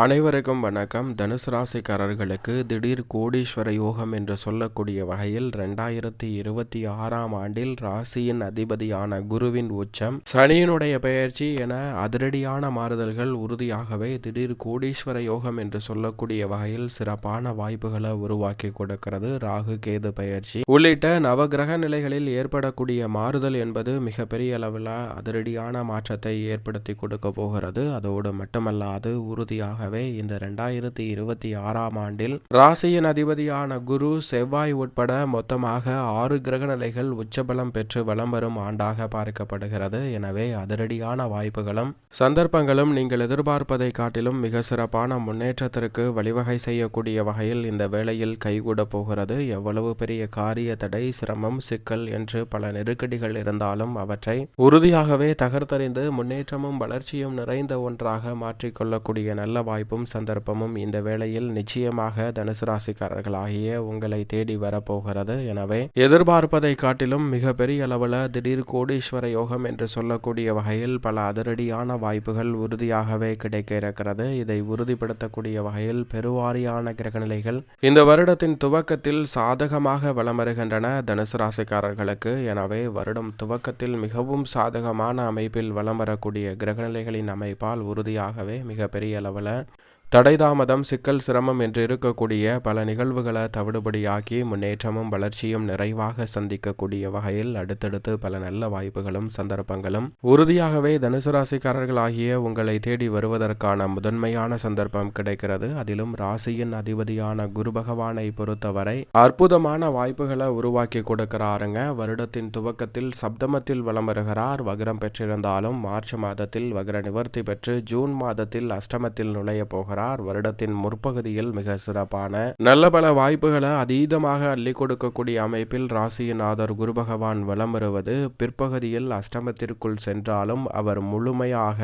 அனைவருக்கும் வணக்கம். தனுசு ராசிக்காரர்களுக்கு திடீர் கோடீஸ்வர யோகம் என்று சொல்லக்கூடிய வகையில் ரெண்டாயிரத்தி இருபத்தி ஆறாம் ஆண்டில் ராசியின் அதிபதியான குருவின் உச்சம். சனியினுடைய பெயர்ச்சி என அதிரடியான மாறுதல்கள் உறுதியாகவே திடீர் கோடீஸ்வர யோகம் என்று சொல்லக்கூடிய வகையில் சிறப்பான வாய்ப்புகளை உருவாக்கி கொடுக்கிறது ராகு கேது பெயர்ச்சி. உள்ளிட்ட நவகிரக நிலைகளில் ஏற்படக்கூடிய மாறுதல் என்பது மிகப்பெரிய அளவில் அதிரடியான மாற்றத்தை ஏற்படுத்தி கொடுக்க போகிறது. அதோடு மட்டுமல்லாது உறுதியாக ஆகவே இந்த ரெண்டாயிரத்தி இருபத்தி ஆறாம் ஆண்டில் ராசியின் அதிபதியான குரு செவ்வாய் உட்பட மொத்தமாக ஆறு கிரக நிலைகள் உச்சபலம் பெற்று வலம் வரும் ஆண்டாக பார்க்கப்படுகிறது. எனவே அதிரடியான வாய்ப்புகளும் சந்தர்ப்பங்களும் நீங்கள் எதிர்பார்ப்பதை காட்டிலும் மிக சிறப்பான முன்னேற்றத்திற்கு வழிவகை செய்யக்கூடிய வகையில் இந்த வேளையில் கைகூட போகிறது. எவ்வளவு பெரிய காரிய தடை சிரமம் சிக்கல் என்று பல நெருக்கடிகள் இருந்தாலும் அவற்றை உறுதியாகவே தகர்த்தறிந்து முன்னேற்றமும் வளர்ச்சியும் நிறைந்த ஒன்றாக மாற்றிக்கொள்ளக்கூடிய நல்ல வாய்ப்பு வாய்ப்பும் சந்தர்ப்பமும் இந்த வேளையில் நிச்சயமாக தனுசு ராசிக்காரர்களாகிய உங்களை தேடி வரப்போகிறது. எனவே எதிர்பார்ப்பதை காட்டிலும் மிக பெரிய அளவில் திடீர் கோடீஸ்வர யோகம் என்று சொல்லக்கூடிய வகையில் பல அதிரடியான வாய்ப்புகள் உறுதியாகவே கிடைக்க இருக்கிறது இதை உறுதிப்படுத்தக்கூடிய வகையில் பெருவாரியான கிரகநிலைகள் இந்த வருடத்தின் துவக்கத்தில் சாதகமாக வலம் வருகின்றன தனுசு ராசிக்காரர்களுக்கு. எனவே வருடம் துவக்கத்தில் மிகவும் சாதகமான அமைப்பில் வலம் வரக்கூடிய கிரகநிலைகளின் அமைப்பால் உறுதியாகவே மிகப்பெரிய அளவில் தடைதாமதம் சிக்கல் சிரமம் என்று இருக்கக்கூடிய பல நிகழ்வுகளை தவிடுபடியாக்கி முன்னேற்றமும் வளர்ச்சியும் நிறைவாக சந்திக்கக்கூடிய வகையில் அடுத்தடுத்து பல நல்ல வாய்ப்புகளும் சந்தர்ப்பங்களும். உறுதியாகவே தனுசு ராசிக்காரர்களாகிய உங்களை தேடி வருவதற்கான முதன்மையான சந்தர்ப்பம் கிடைக்கிறது. அதிலும் ராசியின் அதிபதியான குரு பகவானை பொறுத்தவரை அற்புதமான வாய்ப்புகளை உருவாக்கி கொடுக்கிறாருங்க. வருடத்தின் துவக்கத்தில் சப்தமத்தில் வலம் வருகிறார். வக்ரம் பெற்றிருந்தாலும் மார்ச் மாதத்தில் வக்ர நிவர்த்தி பெற்று ஜூன் மாதத்தில் அஷ்டமத்தில் நுழைய போகிறார். வருகிறார் வருடத்தின் முற்பகுதியில் மிக சிறப்பான நல்ல பல வாய்ப்புகளை அதீதமாக அள்ளி கொடுக்கக்கூடிய அமைப்பில் ராசிநாதர் குரு பகவான் வலம் வருவது பிற்பகுதியில் அஷ்டமத்திற்குள் சென்றாலும் அவர் முழுமையாக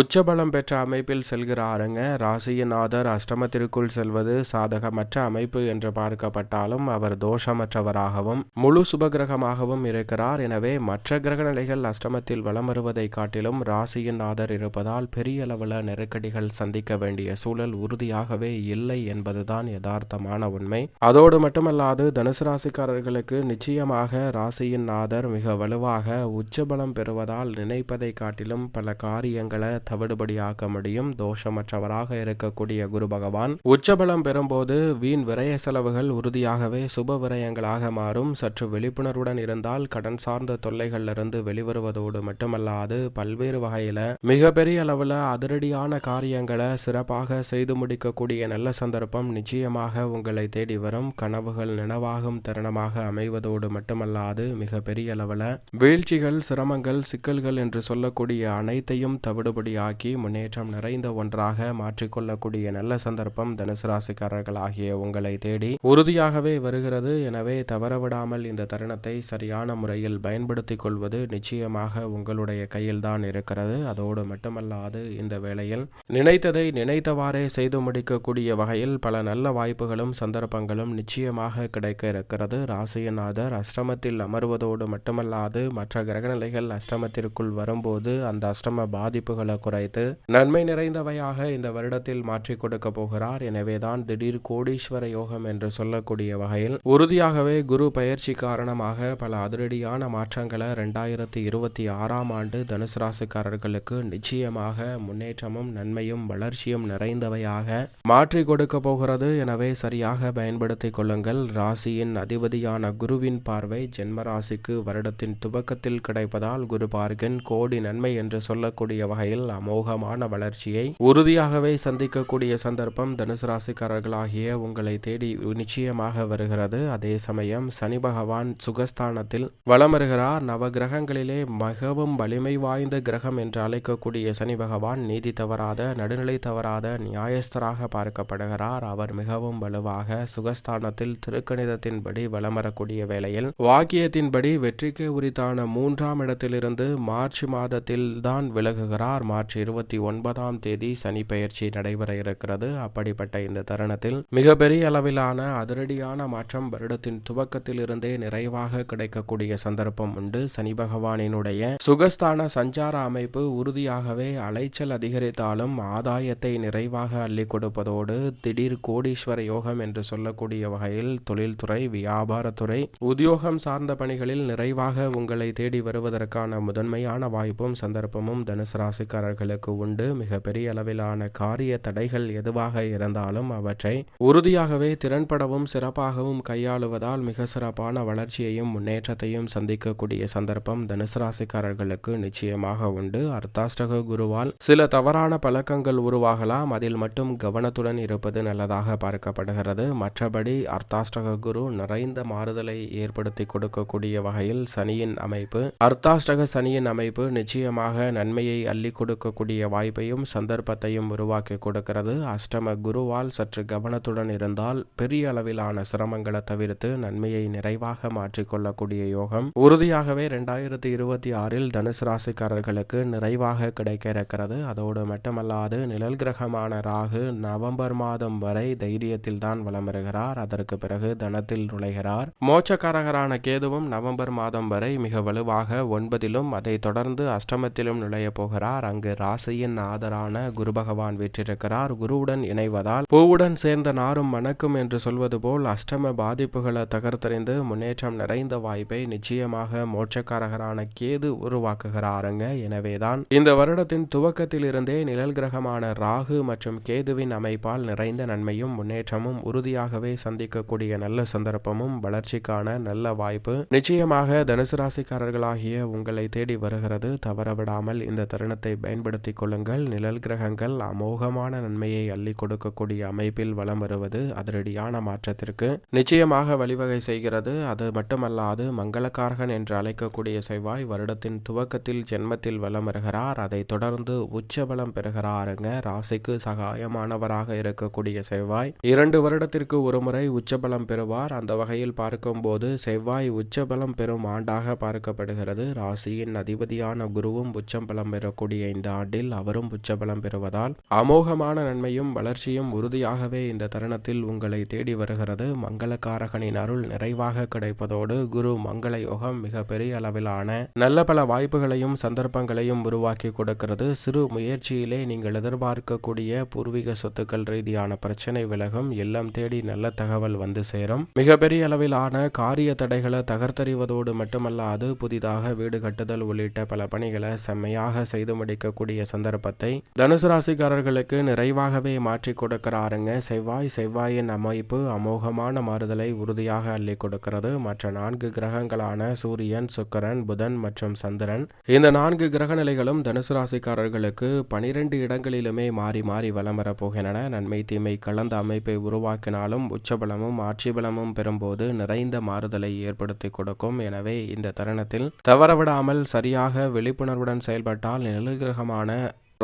உச்சபலம் பெற்ற அமைப்பில் செல்கிறாருங்க. ராசிநாதர் அஷ்டமத்திற்குள் செல்வது சாதகமற்ற அமைப்பு என்று பார்க்கப்பட்டாலும் அவர் தோஷமற்றவராகவும் முழு சுபகிரகமாகவும் இருக்கிறார். எனவே மற்ற கிரக நிலைகள் அஷ்டமத்தில் வலம் வருவதை காட்டிலும் ராசியின் ஆதர் இருப்பதால் பெரிய அளவில் நெருக்கடிகள் சந்திக்க வேண்டிய சூழல் சூழல் உறுதியாகவே இல்லை என்பதுதான் யதார்த்தமான உண்மை. அதோடு மட்டுமல்லாது தனுசு ராசிக்காரர்களுக்கு நிச்சயமாக ராசியின் நாதர் மிக வலுவாக உச்சபலம் பெறுவதால் நினைப்பதை காட்டிலும் பல காரியங்களை தவிடுபடியாக்க முடியும். தோஷமற்றவராக இருக்கக்கூடிய குரு பகவான் உச்சபலம் பெறும்போது வீண் விரய செலவுகள் உறுதியாகவே சுப விரயங்களாக மாறும். சற்று விழிப்புணர்வுடன் இருந்தால் கடன் சார்ந்த தொல்லைகளிலிருந்து வெளிவருவதோடு மட்டுமல்லாது பல்வேறு வகையில மிகப்பெரிய அளவில் அதிரடியான காரியங்களை சிறப்பாக செய்து முடிக்கக்கூடிய நல்ல சந்தர்ப்பம் நிச்சயமாக உங்களை தேடி வரும். கனவுகள் நினைவாகும் தருணமாக அமைவதோடு மட்டுமல்லாது மிக பெரிய அளவில் வீழ்ச்சிகள் சிரமங்கள் சிக்கல்கள் என்று சொல்லக்கூடிய அனைத்தையும் தவிடுபடியாக்கி முன்னேற்றம் நிறைந்த ஒன்றாக மாற்றிக்கொள்ளக்கூடிய நல்ல சந்தர்ப்பம் தனுசு ராசிக்காரர்கள் ஆகிய உங்களை தேடி உறுதியாகவே வருகிறது. எனவே தவறவிடாமல் இந்த தருணத்தை சரியான முறையில் பயன்படுத்திக் கொள்வது நிச்சயமாக உங்களுடைய கையில்தான் இருக்கிறது. அதோடு மட்டுமல்லாது இந்த வேளையில் நினைத்ததை நினைத்தவாறு இவ்வாறே செய்து முடிக்கக்கூடிய வகையில் பல நல்ல வாய்ப்புகளும் சந்தர்ப்பங்களும் நிச்சயமாக கிடைக்க இருக்கிறது. ராசியநாதர் அஷ்டமத்தில் அமர்வதோடு மட்டுமல்லாது மற்ற கிரகநிலைகள் அஷ்டமத்திற்குள் வரும்போது அந்த அஷ்டம பாதிப்புகளை குறைத்து நன்மை நிறைந்தவையாக இந்த வருடத்தில் மாற்றி கொடுக்க போகிறார். எனவேதான் திடீர் கோடீஸ்வர யோகம் என்று சொல்லக்கூடிய வகையில் உறுதியாகவே குரு பயிற்சி காரணமாக பல அதிரடியான மாற்றங்களை ரெண்டாயிரத்தி இருபத்தி ஆறாம் ஆண்டு தனுசு ராசிக்காரர்களுக்கு நிச்சயமாக முன்னேற்றமும் நன்மையும் வளர்ச்சியும் நிறைந்த நிறைந்தவையாக மாற்றி கொடுக்க போகிறது எனவே சரியாக பயன்படுத்திக் கொள்ளுங்கள். ராசியின் அதிபதியான குருவின் பார்வை ஜென்ம ராசிக்கு வருடத்தின் துவக்கத்தில் கிடைப்பதால் குரு பார்கன் கோடி நன்மை என்று சொல்லக்கூடிய வகையில் அமோகமான வளர்ச்சியை உறுதியாகவே சந்திக்கக்கூடிய சந்தர்ப்பம் தனுசு ராசிக்காரர்களாகிய உங்களை தேடி நிச்சயமாக வருகிறது. அதே சமயம் சனி பகவான் சுகஸ்தானத்தில் வலம் வருகிறார். நவ கிரகங்களிலே மிகவும் வலிமை வாய்ந்த கிரகம் என்று அழைக்கக்கூடிய சனி பகவான் நீதி தவறாத நடுநிலை தவறாத நியாயஸ்தராக பார்க்கப்படுகிறார். அவர் மிகவும் வலுவாக சுகஸ்தானத்தில் திருக்கணிதத்தின்படி வலம் வரக்கூடிய வேளையில் வாக்கியத்தின்படி வெற்றிக்கு உரித்தான மூன்றாம் இடத்திலிருந்து மார்ச் மாதத்தில் தான் விலகுகிறார். மார்ச் இருபத்தி ஒன்பதாம் தேதி சனி பயிற்சி நடைபெற இருக்கிறது. அப்படிப்பட்ட இந்த தருணத்தில் மிகப்பெரிய அளவிலான அதிரடியான மாற்றம் வருடத்தின் துவக்கத்தில் இருந்தே நிறைவாக கிடைக்கக்கூடிய சந்தர்ப்பம் உண்டு. சனி பகவானினுடைய சுகஸ்தான சஞ்சார அமைப்பு உறுதியாகவே அலைச்சல் அதிகரித்தாலும் ஆதாயத்தை நிறைவாக உறுதியாக அள்ளி கொடுப்பதோடு திடீர் கோடீஸ்வர யோகம் என்று சொல்லக்கூடிய வகையில் தொழில்துறை வியாபாரத்துறை உத்தியோகம் சார்ந்த பணிகளில் நிறைவாக உங்களை தேடி வருவதற்கான முதன்மையான வாய்ப்பும் சந்தர்ப்பமும் தனுசு ராசிக்காரர்களுக்கு உண்டு. மிகப்பெரிய அளவிலான காரிய தடைகள் எதுவாக இருந்தாலும் அவற்றை உறுதியாகவே திறன்படவும் சிறப்பாகவும் கையாளுவதால் மிக சிறப்பான வளர்ச்சியையும் முன்னேற்றத்தையும் சந்திக்கக்கூடிய சந்தர்ப்பம் தனுசு ராசிக்காரர்களுக்கு நிச்சயமாக உண்டு. அர்த்தாஷ்டக குருவால் சில தவறான பழக்கங்கள் உருவாகலாம். அதில் மட்டும் கவனத்துடன் இருப்பது நல்லதாக பார்க்கப்படுகிறது. மற்றபடி அர்த்தாஷ்டக குரு நிறைந்த மாறுதலை ஏற்படுத்தி கொடுக்கக்கூடிய வகையில் சனியின் அமைப்பு. அர்த்தாஷ்டக சனியின் அமைப்பு நிச்சயமாக நன்மையை அள்ளி கொடுக்கக்கூடிய வாய்ப்பையும் சந்தர்ப்பத்தையும் உருவாக்கி கொடுக்கிறது. அஷ்டம குருவால் சற்று கவனத்துடன் இருந்தால் பெரிய அளவிலான சிரமங்களை தவிர்த்து நன்மையை நிறைவாக மாற்றிக்கொள்ளக்கூடிய யோகம். உறுதியாகவே இரண்டாயிரத்தி இருபத்தி ஆறில் தனுசு ராசிக்காரர்களுக்கு நிறைவாக கிடைக்க இருக்கிறது. அதோடு மட்டுமல்லாது நிழல் கிரகமான ராகு நவம்பர் மாதம் வரை தைரியத்தில் தான் வலம் வருகிறார் அதற்கு பிறகு தனத்தில் நுழைகிறார். மோட்சக்காரகரான கேதுவும் நவம்பர் மாதம் வரை மிக வலுவாக ஒன்பதிலும் அதை தொடர்ந்து அஷ்டமத்திலும் நுழைய போகிறார். அங்கு ராசியின் ஆதரான குரு பகவான் வீற்றிருக்கிறார். குருவுடன் இணைவதால் பூவுடன் சேர்ந்த நாரும் மணக்கும் என்று சொல்வது போல் அஷ்டம பாதிப்புகளை தகர்த்தறிந்து முன்னேற்றம் நிறைந்த வாய்ப்பை நிச்சயமாக மோட்சக்காரகரான கேது உருவாக்குகிறாருங்க. எனவேதான் இந்த வருடத்தின் துவக்கத்தில் இருந்தே நிழல் கிரகமான ராகு மற்றும் கேதுவின் அமைப்பால் நிறைந்த நன்மையும் முன்னேற்றமும் உறுதியாகவே சந்திக்கக்கூடிய நல்ல சந்தர்ப்பமும் வளர்ச்சிக்கான நல்ல வாய்ப்பு நிச்சயமாக தனுசு ராசிக்காரர்களாகிய உங்களை தேடி வருகிறது. தவறவிடாமல் இந்த தருணத்தை பயன்படுத்திக் கொள்ளுங்கள். நிழல் கிரகங்கள் அமோகமான நன்மையை அள்ளி கொடுக்கக்கூடிய அமைப்பில் வலம் வருவது அதிரடியான மாற்றத்திற்கு நிச்சயமாக வழிவகை செய்கிறது. அது மட்டுமல்லாது மங்களக்காரகன் என்று அழைக்கக்கூடிய செவ்வாய் வருடத்தின் துவக்கத்தில் ஜென்மத்தில் வலம் வருகிறார். அதைத் தொடர்ந்து உச்சபலம் பெறுகிறாருங்க. ராசிக்கு சகாயமானவராக இருக்கக்கூடிய செவ்வாய் இரண்டு வருடத்திற்கு ஒருமுறை உச்சபலம் பெறுவார். அந்த வகையில் பார்க்கும்போது செவ்வாய் உச்சபலம் பெறும் ஆண்டாக பார்க்கப்படுகிறது. ராசியின் அதிபதியான குருவும் உச்சபலம் பெறக்கூடிய இந்த ஆண்டில் அவரும் உச்சபலம் பெறுவதால் அமோகமான நன்மையும் வளர்ச்சியும் உறுதியாகவே இந்த தருணத்தில் உங்களை தேடி வருகிறது. மங்களக்காரகனின் அருள் நிறைவாக கிடைப்பதோடு குரு மங்கள யோகம் மிக பெரிய அளவிலான நல்ல பல வாய்ப்புகளையும் சந்தர்ப்பங்களையும் உருவாக்கி கொடுக்கிறது. சிறு முயற்சியிலே நீங்கள் எதிர்பார்க்கக்கூடிய பூர்வீக சொத்துக்கள் ரீதியான பிரச்சனை விலகும் இல்லம் தேடி நல்ல தகவல் வந்து சேரும். மிகப்பெரிய அளவிலான காரிய தடைகளை தகர்த்தறிவதோடு மட்டுமல்லாது புதிதாக வீடு கட்டுதல் உள்ளிட்ட பல பணிகளை செம்மையாக செய்து முடிக்கக்கூடிய சந்தர்ப்பத்தை தனுசு ராசிக்காரர்களுக்கு நிறைவாகவே மாற்றி கொடுக்கிறாருங்க. செவ்வாய் செவ்வாயின் அமைப்பு அமோகமான மாறுதலை உறுதியாக அள்ளி கொடுக்கிறது. மற்ற நான்கு கிரகங்களான சூரியன் சுக்கரன் புதன் மற்றும் சந்திரன். இந்த நான்கு கிரக நிலைகளும் தனுசு ராசிக்காரர்களுக்கு பனிரெண்டு இடங்களிலுமே மாறி மாறி வலம் வரப்போகின்றன நன்மை தீமை கலந்த அமைப்பை உருவாக்கினாலும் உச்சபலமும் ஆட்சி பலமும் பெறும்போது நிறைந்த மாறுதலை ஏற்படுத்தி கொடுக்கும். எனவே இந்த தருணத்தில் தவறவிடாமல் சரியாக விழிப்புணர்வுடன் செயல்பட்டால் நிலகிரகமான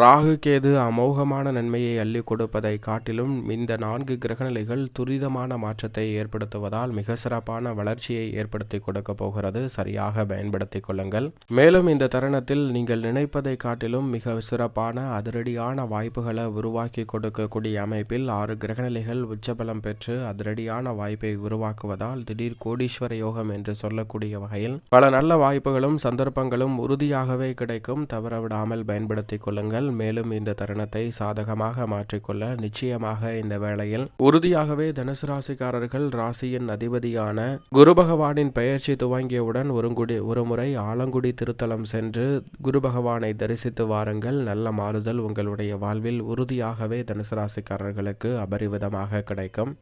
ராகு கேது அமோகமான நன்மையை அள்ளி கொடுப்பதை காட்டிலும் இந்த நான்கு கிரகநிலைகள் துரிதமான மாற்றத்தை ஏற்படுத்துவதால் மிக சிறப்பான வளர்ச்சியை ஏற்படுத்தி கொடுக்க போகிறது. சரியாக பயன்படுத்திக் கொள்ளுங்கள். மேலும் இந்த தருணத்தில் நீங்கள் நினைப்பதை காட்டிலும் மிக சிறப்பான அதிரடியான வாய்ப்புகளை உருவாக்கி கொடுக்கக்கூடிய அமைப்பில் ஆறு கிரகநிலைகள் உச்சபலம் பெற்று அதிரடியான வாய்ப்பை உருவாக்குவதால் திடீர் கோடீஸ்வர யோகம் என்று சொல்லக்கூடிய வகையில் பல நல்ல வாய்ப்புகளும் சந்தர்ப்பங்களும் உறுதியாகவே கிடைக்கும். தவறவிடாமல் பயன்படுத்திக் கொள்ளுங்கள். மேலும் இந்த தருணத்தை சாதகமாக மாற்றிக்கொள்ள நிச்சயமாக இந்த வேளையில் உறுதியாகவே தனுசு ராசிக்காரர்கள் ராசியின் அதிபதியான குரு பகவானின் பெயர்ச்சி துவங்கியவுடன் ஒருங்குடி ஒருமுறை ஆலங்குடி திருத்தலம் சென்று குரு பகவானை தரிசித்து வாருங்கள். நல்ல மாறுதல் உங்களுடைய வாழ்வில் உறுதியாகவே தனுசு ராசிக்காரர்களுக்கு அபரிவிதமாக கிடைக்கும்.